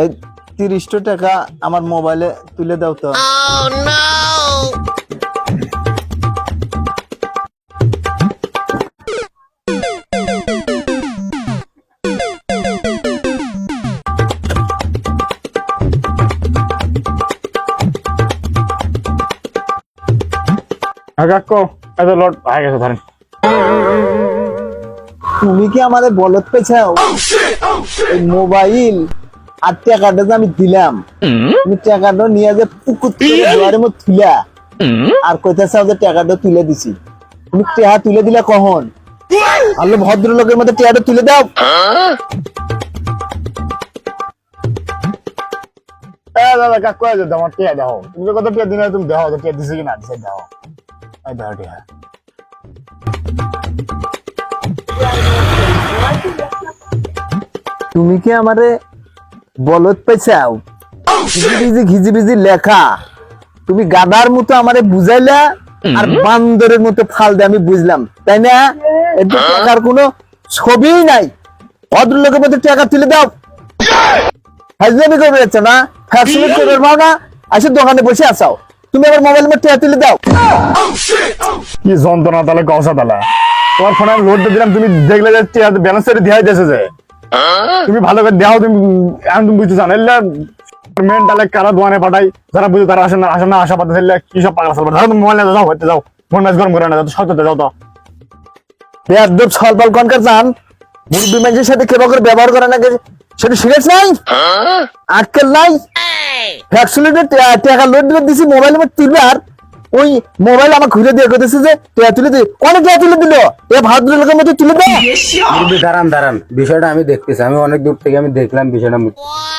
এই তিরিশটা টাকা আমার মোবাইলে তুলে দাও তো। কাকু এত লট হয়ে গেছে ধরেন। তুমি কি আমাদের বলত পেছাও? এই মোবাইল। আর টাকাটা যে আমি দিলাম তুমি টাকাটা নিয়ে যে পুকুর মধ্যে তুলা। আর যে টাকাটা তুলে দিছি। তুমি টাকা তুলে দিলা কখন? আল্লাহ ভদ্রলোকের মধ্যে টাকাটা তুলে দাও। এ দাদা কাকু টিয়া দাও? তুমি তো কত টিয়া দিনে তুমি দাও তো টিয়া দিছি কিনা দিছে দাও এই দাও টিয়া তুমি কি আমারে বলত পেছাও। ঘিজি ঘিজি বিজি লেখা। তুমি গাদার মতো আমারে বুঝাইলা আর বান্দরের মতো ফাল দিয়ে আমি বুঝলাম তাই না? এতে টাকার কোনো ছবিই নাই। ভদ্রলোকের মধ্যে টাকা তুলে দাও। হাজলামি করবে যাচ্ছে না? ফ্যাসিলিটি করবে পাও না আসে দোকানে বসে আসাও তুমি আবার মোবাইল মধ্যে টাকা তুলে দাও। কি যন্ত্রণা তাহলে কসা তাহলে তোমার ফোনে আমি লোড দিলাম তুমি দেখলে যে ব্যালেন্স করে দেওয়া যাচ্ছে যে। তুমি ভালো করে দেও তুমি এখন তুমি বুঝতে জানো এলে মেন্টালে কারা দোয়ানে পাঠাই যারা বুঝে তারা আসে না আসে না আশা পাতে ফেললে কি সব পাগলা ধরো তুমি মোবাইল যাও হইতে যাও। ফোন ম্যাচ গরম করে না যাও সত্যতে যাও তো। বেয়াদব সলবল কনকার জান মুরব্বী মানুষের সাথে কেবা করে ব্যবহার করে না সেটা সিরিয়াস নাই? আক্কেল নাই? ফ্যাক্সুলিটি টাকা লোড দিবে দিছি মোবাইল আমার তুলবে আর ওই মোবাইল আমার ঘুরে দিয়ে কইতেছে যে টাকা তুলে দিই অনেক টাকা তুলে দিল? এ ভদ্রলোকের মতো তুলে দে। দাঁড়ান দাঁড়ান। বিষয়টা আমি দেখতেছি। আমি অনেক দূর থেকে আমি দেখলাম বিষয়টা আমি-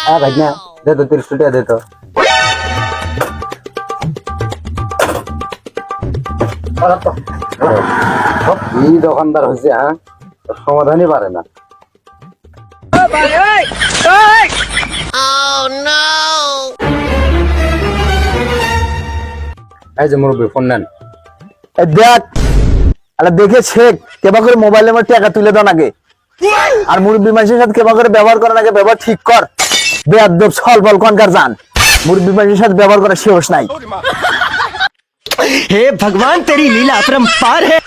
হ্যাঁ ভাই না দে তো তিরিশ টাকা দে তো। এই দোকানদার হয়েছে হ্যাঁ? সমাধানই পারে না। এই যে মুরব্বী ফোন নেন। দেখ আরে দেখে শেখ কেবা করে মোবাইলে আমার টাকা তুলে দেন আগে। আর মুরব্বী মানুষের সাথে কেবা করে ব্যবহার করার আগে ব্যবহার ঠিক কর। বেয়াদব বল কনকার মানুষের সাথে ব্যবহার করার নাই। হে ভগবান তেরি লীলা পার হে।